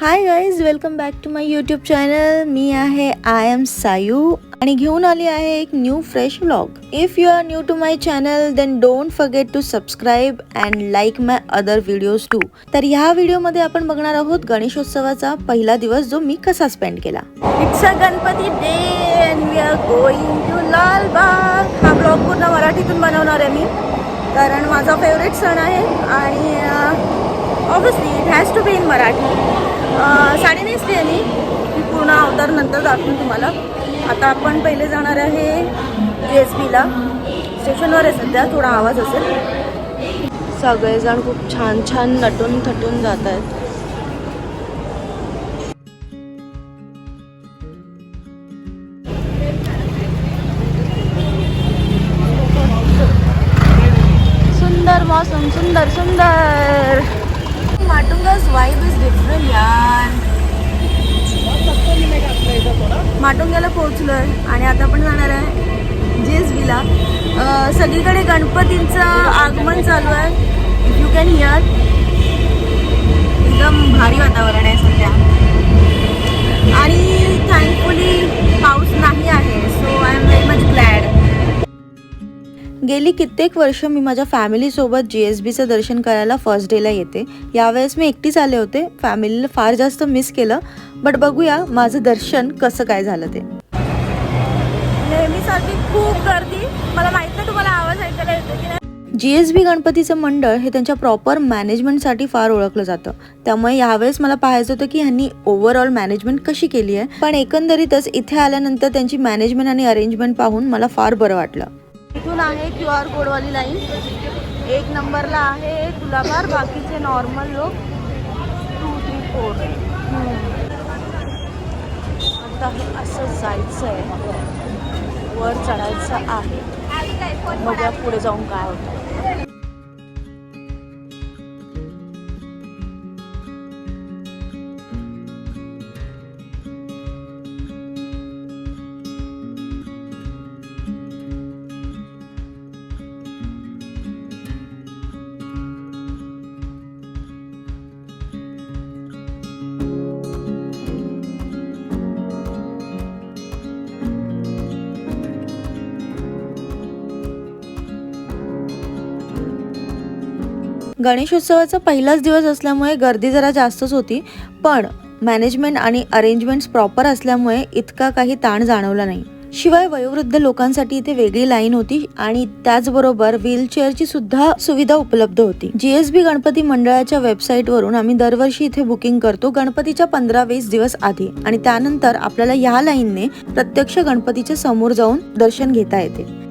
Hi guys welcome back to my YouTube channel मी आहे I am Sayu आणि घेऊन आली आहे एक new fresh vlog if you are new to my channel then don't forget to subscribe and like my other videos too तर ह्या व्हिडिओमध्ये आपण बघणार आहोत गणेशोत्सवाचा पहिला दिवस जो मी कसा स्पेंड केला. It's a Ganpati day and we are going to Lalbaug. हा ब्लॉग पूर्ण मराठीतून बनवणार आहे मी. कारण माझा फेवरेट सण आहे आणि obviously it has to be in Marathi. Sari नेसली आहे मी मी पूर्ण अवतार नंतर दाखवून तुम्हाला. आता आपण पहिले जाणार आहे जी एस बीला स्टेशनवर आहे सध्या थोडा आवाज असेल. सगळेजण खूप छान छान नटून थटून जात आहेत. सुंदर मौसम सुंदर सुंदर. माटुंगाज वाईब इज डिफरंट यार. माटुंग्याला पोहोचलोय. आणि आता आपण जाणार आहे जे एस बीला सगळीकडे गणपतींचं आगमन चालू आहे. इफ यू कॅन हिअर एकदम भारी वातावरण आहे सध्या. आणि थँकफुली पाऊस नाही आहे so I am very much glad गेली कित्येक वर्ष मी माझ्या फॅमिलीसोबत जी एस बीचं दर्शन करायला फर्स्ट डेला येते. यावेळेस मी एकटीच आले होते. फॅमिलीला फार जास्त मिस केलं. बट बघूया माझं दर्शन कसं काय झालं ते. नेहमीसारखी खूप गर्दी. मला माहीत नाही तुम्हाला आवाज ऐकायला येतो की नाही. जी एस बी गणपतीचं मंडळ हे त्यांच्या प्रॉपर मॅनेजमेंटसाठी फार ओळखलं जातं. त्यामुळे यावेळेस मला पाहायचं होतं की ह्यांनी ओव्हरऑल मॅनेजमेंट कशी केली आहे. पण एकंदरीतच इथे आल्यानंतर त्यांची मॅनेजमेंट आणि अरेंजमेंट पाहून मला फार बरं वाटलं. इथून आहे क्यू आर कोडवाली लाईन. एक नंबरला आहे तुलाबार बाकीचे नॉर्मल लोक टू थ्री फोर आता हे असं जायचं आहे वर चढायचं आहे. बघूया पुढे जाऊन काय होतं? गणेशोत्सवाचा पहिलाच दिवस असल्यामुळे गर्दी जरा जास्तच होती पण मॅनेजमेंट आणि अरेंजमेंट्स प्रॉपर असल्यामुळे इतका काही ताण जाणवला नाही. शिवाय वयोवृद्ध लोकांसाठी इथे वेगळी लाईन होती आणि त्याचबरोबर व्हीलचेअरची सुद्धा सुविधा उपलब्ध होती. जीएसबी गणपती मंडळाच्या वेबसाईटवरून आम्ही दरवर्षी इथे बुकिंग करतो गणपतीच्या पंधरा वीस दिवस आधी आणि त्यानंतर आपल्याला ह्या लाईनने प्रत्यक्ष गणपतीच्या समोर जाऊन दर्शन घेता येते.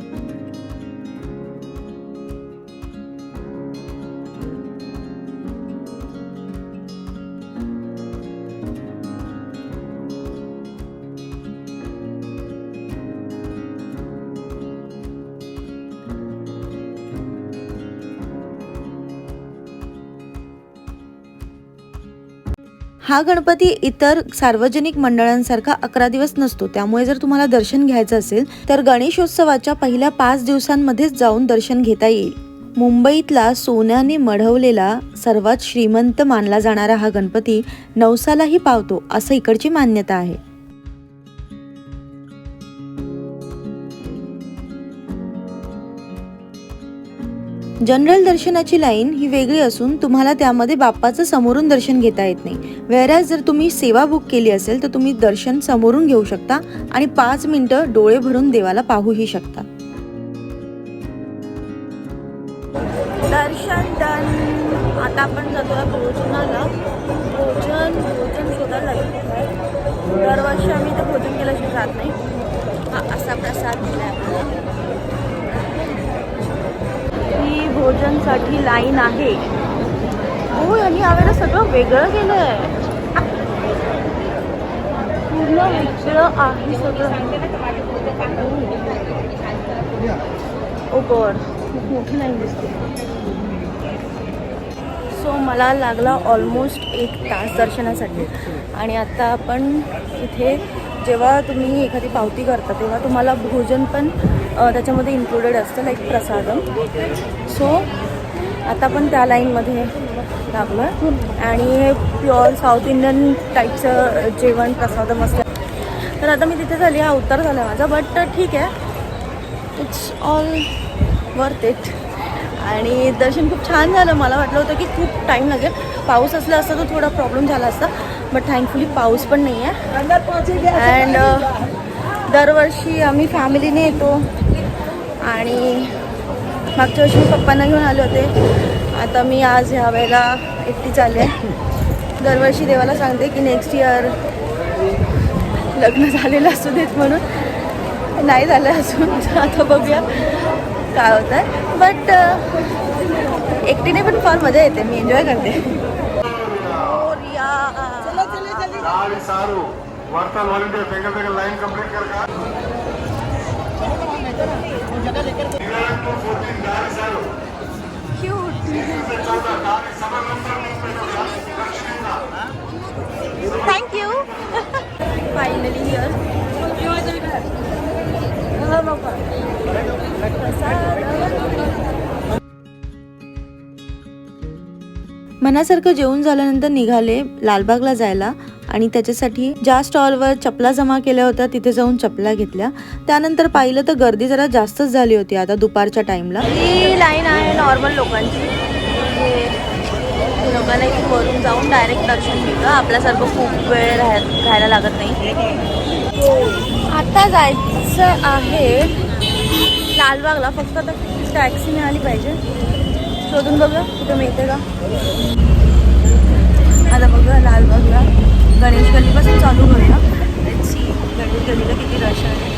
हा गणपती इतर सार्वजनिक मंडळांसारखा अकरा दिवस नसतो. त्यामुळे जर तुम्हाला दर्शन घ्यायचं असेल तर गणेशोत्सवाच्या पहिल्या पाच दिवसांमध्येच जाऊन दर्शन घेता येईल. मुंबईतला सोन्याने मढवलेला सर्वात श्रीमंत मानला जाणारा हा गणपती नवसालाही पावतो असं इकडची मान्यता आहे. जनरल दर्शनाची लाईन ही वेगळी असून तुम्हाला त्यामध्ये बाप्पाचं समोरून दर्शन घेता येत नाही. वेराज जर तुम्ही सेवा बुक केली असेल तर तुम्ही दर्शन समोरून घेऊ शकता आणि पाच मिनटं डोळे भरून देवाला पाहूही शकता. दर्शन डन आता आपण जातोय भोजनाला. भोजन भोजन शोधायला दरवर्षी आम्ही इथं भोजन केल्याशिवाय जात नाही. हा असा प्रसाद दिला आपल्याला. भोजनसाठी लाईन आहे. हो यांनी यावेळेला सगळं वेगळं केलं आहे पूर्ण वेगळं आहे सगळं. ओ गॉड खूप मोठी लाईन दिसते. सो मला लागला ऑलमोस्ट एक तास दर्शनासाठी. आणि आता आपण इथे जेव्हा तुम्ही एखादी पावती करता तेव्हा तुम्हाला भोजन पण त्याच्यामध्ये इन्क्लुडेड असतं लाईक प्रसादम. सो आता पण त्या लाईनमध्ये लागलो आणि हे प्युअर साऊथ इंडियन टाईपचं जेवण प्रसादम असतं. तर आता मी तिथे झाली हा उत्तर झाला माझा बट ठीक आहे. इट्स ऑल वर्थ इट आणि दर्शन खूप छान झालं. मला वाटलं होतं की खूप टाईम लागेल. पाऊस असला असता तर थोडा प्रॉब्लेम झाला असता बट थँकफुली पाऊस पण नाही आहे अँड दरवर्षी आम्ही फॅमिलीने येतो. आणि मागच्या वर्षी मी पप्पांना घेऊन आले होते. आता मी आज ह्या वेळेला एकटीच आले दरवर्षी देवाला सांगते की नेक्स्ट इयर लग्न झालेलं असू देत म्हणून. नाही झालं असून आता बघूया काय होतं बट एकटीने पण फार मजा येते मी एन्जॉय करते. वर्तन व्हॉलंटियर थँक्यू फायनली हिअर मनासारखं जेवण झाल्यानंतर निघाले लालबागला जायला. आणि त्याच्यासाठी ज्या स्टॉलवर चपला जमा केल्या होत्या तिथे जाऊन चपला घेतल्या. त्यानंतर पाहिलं तर गर्दी जरा जास्तच झाली होती आता दुपारच्या टाइमला ही लाईन आहे नॉर्मल लोकांची. म्हणजे लोकांना इथे वरून जाऊन डायरेक्ट दर्शन मिळतं आपल्यासारखं खूप वेळ राह राहायला लागत नाही. आता जायचं आहे लालबागला. फक्त आता टॅक्सी मिळाली पाहिजे. शोधून बघूया. कुठं मिळते का? आता बघूया लालबागला. गणेश गल्लीपासून चालू करूया. सी गणेश गल्लीला किती रश आहे.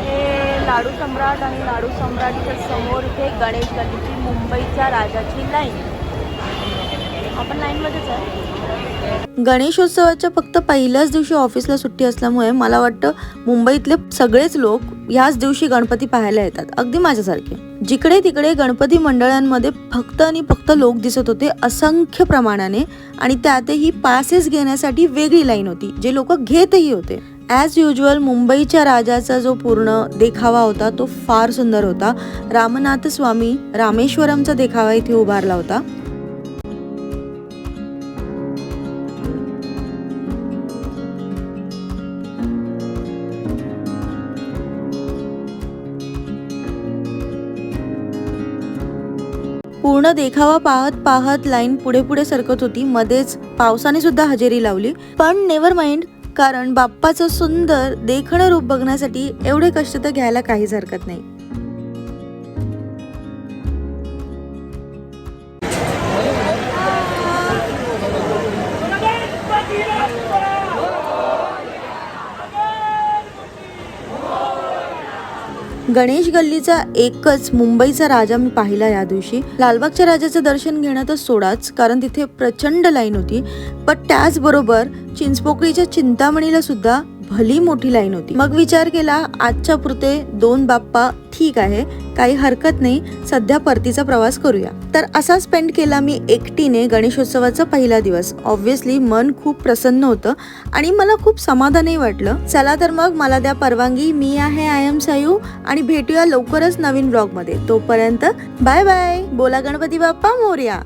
हे लाडू सम्राट आणि लाडू सम्राटच्या समोर इथे गणेश गल्लीची मुंबईच्या राजाची लाईन आपण लाईनमध्येच आहे. गणेशोत्सवाच्या फक्त पहिल्याच दिवशी ऑफिसला सुट्टी असल्यामुळे मला वाटतं मुंबईतले सगळेच लोक ह्याच दिवशी गणपती पाहायला येतात. अगदी माझ्यासारखे. जिकडे तिकडे गणपती मंडळांमध्ये फक्त आणि फक्त लोक दिसत होते असंख्य प्रमाणाने आणि त्यातही पासेस घेण्यासाठी वेगळी लाईन होती जे लोक घेतही होते. ॲज युजल मुंबईच्या राजाचा जो पूर्ण देखावा होता तो फार सुंदर होता. रामनाथ स्वामी रामेश्वरमचा देखावा इथे उभारला होता. पूर्ण देखावा पाहत पाहत लाईन पुढे पुढे सरकत होती. मध्येच पावसाने सुद्धा हजेरी लावली. पण नेव्हर माइंड कारण बाप्पाचं सुंदर देखणं रूप बघण्यासाठी एवढे कष्ट तर घ्यायला काहीच हरकत नाही. गणेश गल्लीचा एकच मुंबईचा राजा मी पाहिला या दिवशी. लालबागच्या राजाचं दर्शन घेणं तर सोडाच कारण तिथे प्रचंड लाईन होती. पण त्याचबरोबर चिंचपोकळीच्या चिंतामणीला सुद्धा भली मोठी लाईन होती. मग विचार केला आजच्या पुरते दोन बाप्पा ठीक आहे काही हरकत नाही सध्या परतीचा प्रवास करूया. तर असा स्पेंड केला मी एकटीने गणेशोत्सवाचा पहिला दिवस. ऑब्व्हियसली मन खूप प्रसन्न होतं आणि मला खूप समाधानही वाटलं. चला तर मग मला द्या परवानगी. मी आहे आय एम सायू आणि भेटूया लवकरच नवीन ब्लॉगमध्ये तोपर्यंत बाय बाय बोला गणपती बाप्पा मोर्या.